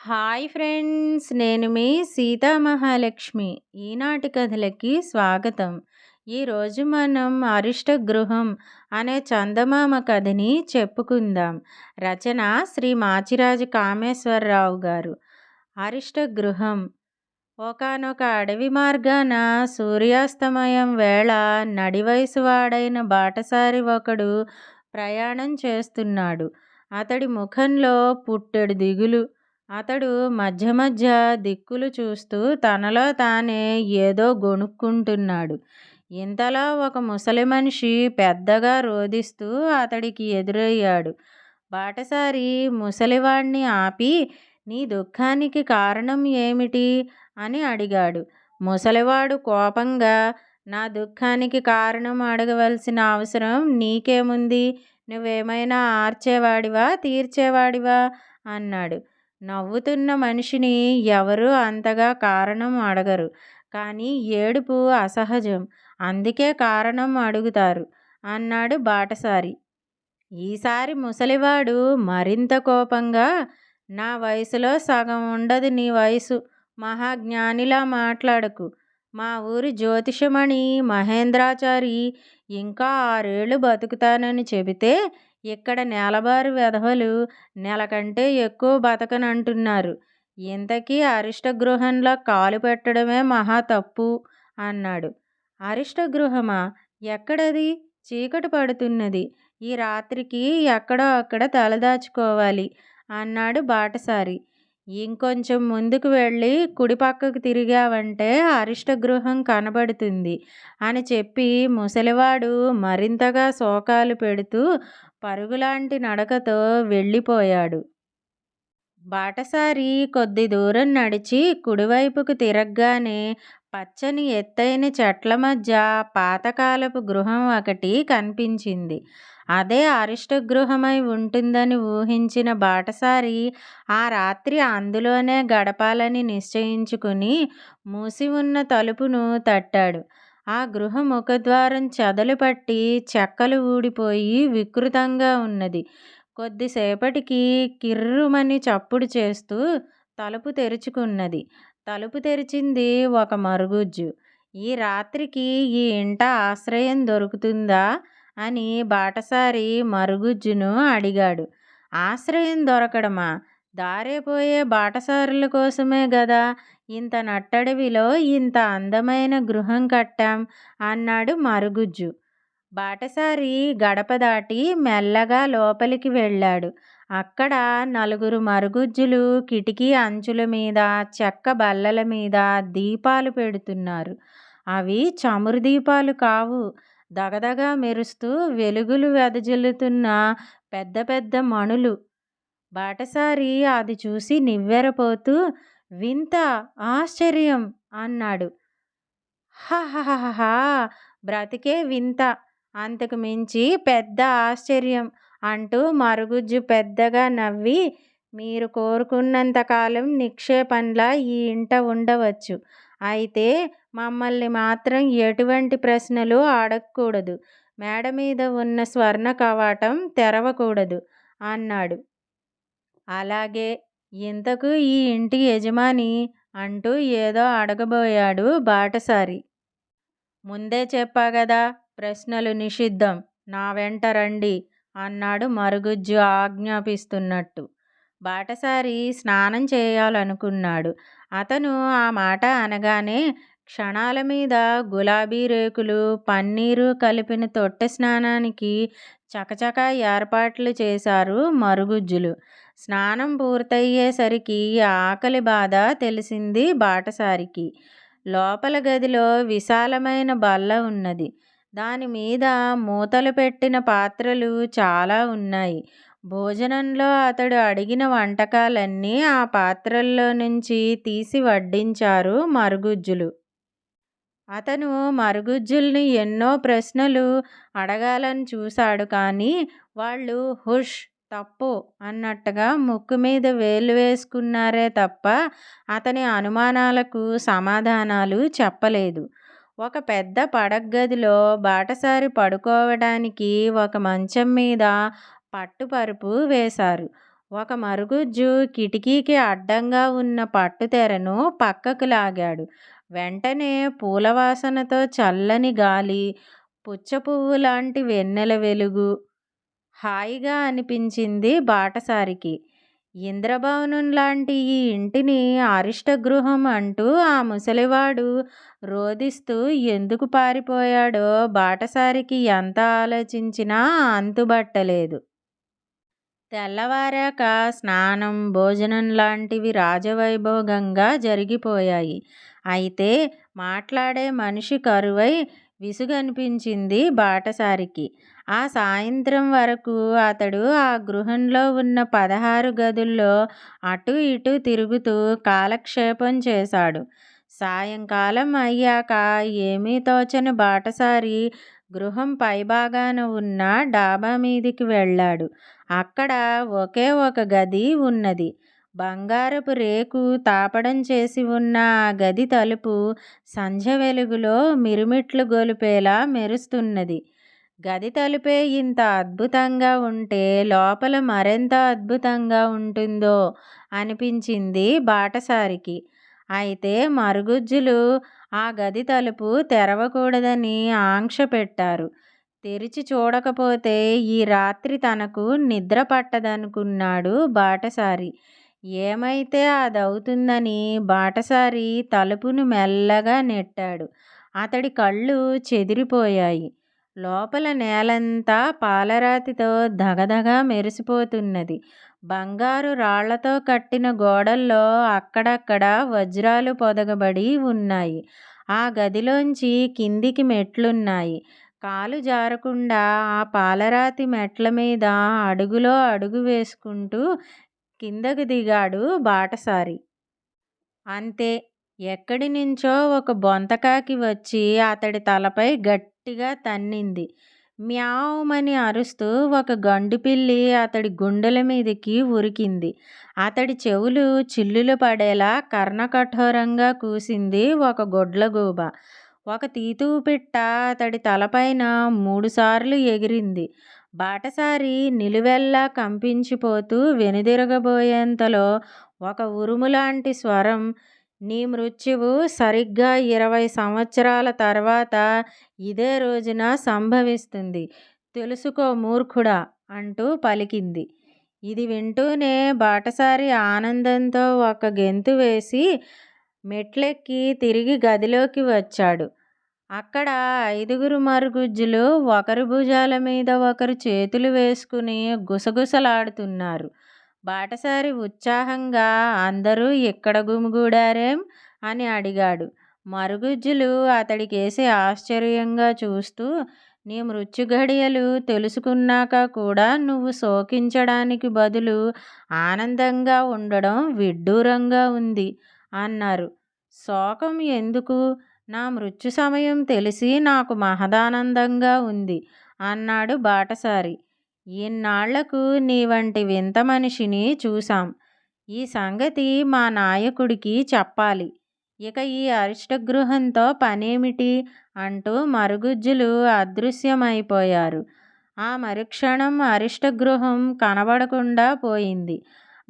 Hi friends నేను మీ సీతామహాలక్ష్మి ఈనాటి కథలకి స్వాగతం. ఈరోజు మనం అరిష్ట గృహం అనే చందమామ కథని చెప్పుకుందాం. రచన శ్రీ మాచిరాజు కామేశ్వరరావు గారు. అరిష్ట గృహం. ఒకనొక అడవి మార్గాన సూర్యాస్తమయం వేళ నడివయసు వాడైన బాటసారి ఒకడు ప్రయాణం చేస్తున్నాడు. అతడి ముఖంలో పుట్టెడు దిగులు. అతడు మధ్య మధ్య దిక్కులు చూస్తూ తనలో తానే ఏదో గొణుక్కుంటున్నాడు. ఇంతలో ఒక ముసలి మనిషి పెద్దగా రోదిస్తూ అతడికి ఎదురయ్యాడు. బాటసారి ముసలివాణ్ణి ఆపి నీ దుఃఖానికి కారణం ఏమిటి అని అడిగాడు. ముసలివాడు కోపంగా నా దుఃఖానికి కారణం అడగవలసిన అవసరం నీకేముంది? నువ్వేమైనా ఆర్చేవాడివా? తీర్చేవాడివా అన్నాడు. నవ్వుతున్న మనిషిని ఎవరు అంతగా కారణం అడగరు. కానీ ఏడుపు అసహజం. అందుకే కారణం అడుగుతారు అన్నాడు బాటసారి. ఈసారి ముసలివాడు మరింత కోపంగా నా వయసులో సగం ఉండదు నీ వయసు మహాజ్ఞానిలా మాట్లాడకు. మా ఊరి జ్యోతిషమణి మహేంద్రాచారి ఇంకా ఆరేళ్ళు బతుకుతానని చెబితే ఇక్కడ నేలబారు వెధవలు నెల కంటే ఎక్కువ బతకనంటున్నారు ఇంతకీ అరిష్ట గృహంలో కాలు పెట్టడమే మహా తప్పు అన్నాడు. అరిష్ట గృహమా ఎక్కడది? చీకటి పడుతున్నది. ఈ రాత్రికి ఎక్కడో అక్కడ తలదాచుకోవాలి అన్నాడు బాటసారి. ఇంకొంచెం ముందుకు వెళ్ళి కుడి పక్కకు తిరిగావంటే అరిష్ట గృహం కనబడుతుంది అని చెప్పి ముసలివాడు మరింతగా శోకాలు పెడుతూ పరుగులాంటి నడకతో వెళ్ళిపోయాడు. బాటసారి కొద్ది దూరం నడిచి కుడివైపుకు తిరగగానే పచ్చని ఎత్తైన చెట్ల మధ్య పాతకాలపు గృహం ఒకటి కనిపించింది. అదే అరిష్ట గృహమై ఉంటుందని ఊహించిన బాటసారి ఆ రాత్రి అందులోనే గడపాలని నిశ్చయించుకుని మూసి ఉన్న తలుపును తట్టాడు. ఆ గృహ ముఖద్వారం చెదలు పట్టి చెక్కలు ఊడిపోయి వికృతంగా ఉన్నది. కొద్దిసేపటికి కిర్రుమని చప్పుడు చేస్తూ తలుపు తెరుచుకున్నది. తలుపు తెరిచింది ఒక మరుగుజ్జు. ఈ రాత్రికి ఈ ఇంట ఆశ్రయం దొరుకుతుందా అని బాటసారి మరుగుజ్జును అడిగాడు. ఆశ్రయం దొరకడమా? దారేపోయే బాటసారుల కోసమే గదా ఇంత నట్టడవిలో ఇంత అందమైన గృహం కట్టాం అన్నాడు మరుగుజ్జు. బాటసారి గడప దాటి మెల్లగా లోపలికి వెళ్ళాడు. అక్కడ నలుగురు మరుగుజ్జులు కిటికీ అంచుల మీద చెక్క బల్లల మీద దీపాలు పెడుతున్నారు. అవి చమురు దీపాలు కావు. దగదగా మెరుస్తూ వెలుగులు వెదజల్లుతున్న పెద్ద పెద్ద మణులు. బాటసారి అది చూసి నివ్వెరపోతూ వింత ఆశ్చర్యం అన్నాడు. హహహహా బ్రతికే వింత. అంతకు మించి పెద్ద ఆశ్చర్యం అంటూ మరుగుజ్జు పెద్దగా నవ్వి మీరు కోరుకున్నంతకాలం నిక్షేపంలా ఈ ఇంట ఉండవచ్చు. అయితే మమ్మల్ని మాత్రం ఎటువంటి ప్రశ్నలు అడగకూడదు. మేడ మీద ఉన్న స్వర్ణ కవాటం తెరవకూడదు అన్నాడు. అలాగే ఇంతకు ఈ ఇంటి యజమాని అంటూ ఏదో అడగబోయాడు బాటసారి. ముందే చెప్పా కదా ప్రశ్నలు నిషిద్ధం. నా వెంట రండి అన్నాడు మరుగుజ్జు ఆజ్ఞాపిస్తున్నట్టు. బాటసారి స్నానం చేయాలనుకున్నాడు. అతను ఆ మాట అనగానే క్షణాల మీద గులాబీ రేకులు పన్నీరు కలిపిన తొట్టె స్నానానికి చకచకా ఏర్పాట్లు చేశారు మరుగుజ్జులు. స్నానం పూర్తయ్యేసరికి ఆకలి బాధ తెలిసింది బాటసారికి. లోపల గదిలో విశాలమైన బల్ల ఉన్నది. దాని మీద మూతలు పెట్టిన పాత్రలు చాలా ఉన్నాయి. భోజనంలో అతడు అడిగిన వంటకాలన్నీ ఆ పాత్రల్లో నుంచి తీసి వడ్డించారు మరుగుజ్జులు. అతను మరుగుజ్జుల్ని ఎన్నో ప్రశ్నలు అడగాలని చూశాడు కానీ వాళ్ళు హుష్ తప్పు అన్నట్టుగా ముక్కు మీద వేలు వేసుకున్నారే తప్ప అతని అనుమానాలకు సమాధానాలు చెప్పలేదు. ఒక పెద్ద పడగ్గదిలో బాటసారి పడుకోవడానికి ఒక మంచం మీద పట్టుపరుపు వేశారు. ఒక మరుగుజ్జు కిటికీకి అడ్డంగా ఉన్న పట్టుతెరను పక్కకు లాగాడు. వెంటనే పూలవాసనతో చల్లని గాలి పుచ్చ పువ్వు లాంటి వెన్నెల వెలుగు హాయిగా అనిపించింది బాటసారికి. ఇంద్రభవనం లాంటి ఈ ఇంటిని అరిష్టగృహం అంటూ ఆ ముసలివాడు రోదిస్తూ ఎందుకు పారిపోయాడో బాటసారికి ఎంత ఆలోచించినా అంతుబట్టలేదు. తెల్లవారాక స్నానం భోజనం లాంటివి రాజవైభోగంగా జరిగిపోయాయి. అయితే మాట్లాడే మనిషి కరువై విసుగనిపించింది బాటసారికి. ఆ సాయంత్రం వరకు అతడు ఆ గృహంలో ఉన్న పదహారు గదుల్లో అటు ఇటు తిరుగుతూ కాలక్షేపం చేశాడు. సాయంకాలం అయ్యాక ఏమీ తోచని బాటసారి గృహం పైభాగాన ఉన్న డాబా మీదికి వెళ్ళాడు. అక్కడ ఒకే ఒక గది ఉన్నది. బంగారపు రేకు తాపడం చేసి ఉన్న ఆ గది తలుపు సంధ్య వెలుగులో మిరుమిట్లు గొలిపేలా మెరుస్తున్నది. గది తలుపే ఇంత అద్భుతంగా ఉంటే లోపల మరెంత అద్భుతంగా ఉంటుందో అనిపించింది బాటసారికి. అయితే మరుగుజ్జులు ఆ గది తలుపు తెరవకూడదని ఆంక్ష పెట్టారు. తెరిచి చూడకపోతే ఈ రాత్రి తనకు నిద్ర పట్టదనుకున్నాడు బాటసారి. ఏమైతే అదవుతుందని బాటసారి తలుపును మెల్లగా నెట్టాడు. అతడి కళ్ళు చెదిరిపోయాయి. లోపల నేలంతా పాలరాతితో ధగధగా మెరిసిపోతున్నది. బంగారు రాళ్ళతో కట్టిన గోడల్లో అక్కడక్కడ వజ్రాలు పొదగబడి ఉన్నాయి. ఆ గదిలోంచి కిందికి మెట్లున్నాయి. కాలు జారకుండా ఆ పాలరాతి మెట్ల మీద అడుగులో అడుగు వేసుకుంటూ కిందకు దిగాడు బాటసారి. అంతే ఎక్కడి నుంచో ఒక బొంతకాకి వచ్చి అతడి తలపై గట్టిగా తన్నింది. మ్యావమని అరుస్తూ ఒక గండుపిల్లి అతడి గుండెల మీదకి ఉరికింది. అతడి చెవులు చిల్లులు పడేలా కర్ణకఠోరంగా కూసింది ఒక గొడ్లగూబ. ఒక తీతువు పిట్ట అతడి తలపైన మూడుసార్లు ఎగిరింది. బాటసారి నిలువెల్లా కంపించిపోతూ వెనుదిరగబోయేంతలో ఒక ఉరుములాంటి స్వరం నీ మృత్యువు సరిగ్గా ఇరవై సంవత్సరాల తర్వాత ఇదే రోజున సంభవిస్తుంది తెలుసుకో మూర్ఖుడా అంటూ పలికింది. ఇది వింటూనే బాటసారి ఆనందంతో ఒక గెంతు వేసి మెట్లెక్కి తిరిగి గదిలోకి వచ్చాడు. అక్కడ ఐదుగురు మరుగుజ్జులు ఒకరు భుజాల మీద ఒకరు చేతులు వేసుకుని గుసగుసలాడుతున్నారు. బాటసారి ఉత్సాహంగా అందరూ ఇక్కడ గుమిగూడారేం? అని అడిగాడు. మరుగుజ్జులు అతడికేసి ఆశ్చర్యంగా చూస్తూ నీ మృత్యుఘడియలు తెలుసుకున్నాక కూడా నువ్వు శోకించడానికి బదులు ఆనందంగా ఉండడం విడ్డూరంగా ఉంది అన్నారు. శోకం ఎందుకు? నా మృత్యు సమయం తెలిసి నాకు మహదానందంగా ఉంది అన్నాడు బాటసారి. ఇన్నాళ్ళకు నీ వంటి వింత మనిషిని చూశాం. ఈ సంగతి మా నాయకుడికి చెప్పాలి. ఇక ఈ అరిష్టగృహంతో పనేమిటి అంటూ మరుగుజ్జులు అదృశ్యమైపోయారు. ఆ మరుక్షణం అరిష్టగృహం కనబడకుండా పోయింది.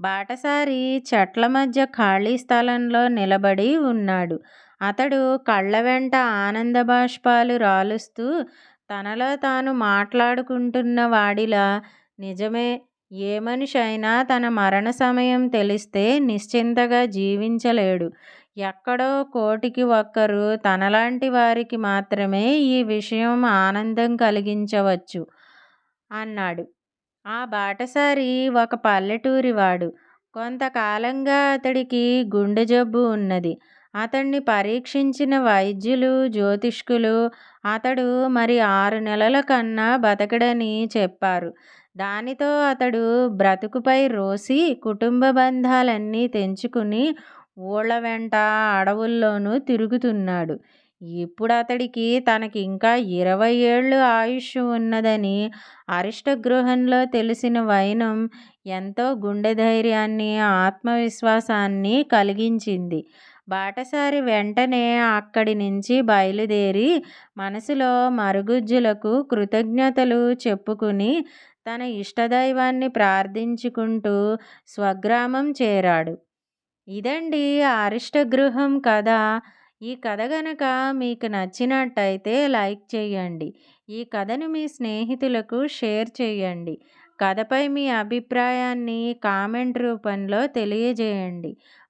బాటసారి చెట్ల మధ్య ఖాళీ స్థలంలో నిలబడి ఉన్నాడు. అతడు కళ్ళ వెంట ఆనంద బాష్పాలు రాలుస్తూ తనలో తాను మాట్లాడుకుంటున్న వాడిలా నిజమే ఏ మనిషి అయినా తన మరణ సమయం తెలిస్తే నిశ్చింతగా జీవించలేడు. ఎక్కడో కోటికి ఒక్కరు తనలాంటి వారికి మాత్రమే ఈ విషయం ఆనందం కలిగించవచ్చు అన్నాడు. ఆ బాటసారి ఒక పల్లెటూరివాడు. కొంతకాలంగా అతడికి గుండె జబ్బు ఉన్నది. అతన్ని పరీక్షించిన వైద్యులు జ్యోతిష్కులు అతడు మరి ఆరు నెలల కన్నా బతకడని చెప్పారు. దానితో అతడు బ్రతుకుపై రోసి కుటుంబ బంధాలన్నీ తెంచుకుని ఊళ్ళ వెంట అడవుల్లోనూ తిరుగుతున్నాడు. ఇప్పుడు అతడికి తనకి ఇంకా ఇరవై ఏళ్ళు ఆయుష్ ఉన్నదని అరిష్టగృహంలో తెలిసిన వైనం ఎంతో గుండె ధైర్యాన్ని ఆత్మవిశ్వాసాన్ని కలిగించింది. బాటసారి వెంటనే అక్కడి నుంచి బయలుదేరి మనసులో మరుగుజ్జులకు కృతజ్ఞతలు చెప్పుకుని తన ఇష్టదైవాన్ని ప్రార్థించుకుంటూ స్వగ్రామం చేరాడు. ఇదండి అరిష్టగృహం కథ ఈ కథ గనక మీకు నచ్చినట్టయితే లైక్ చేయండి. ఈ కథను మీ స్నేహితులకు షేర్ చేయండి. కథపై మీ అభిప్రాయాన్ని కామెంట్ రూపంలో తెలియజేయండి.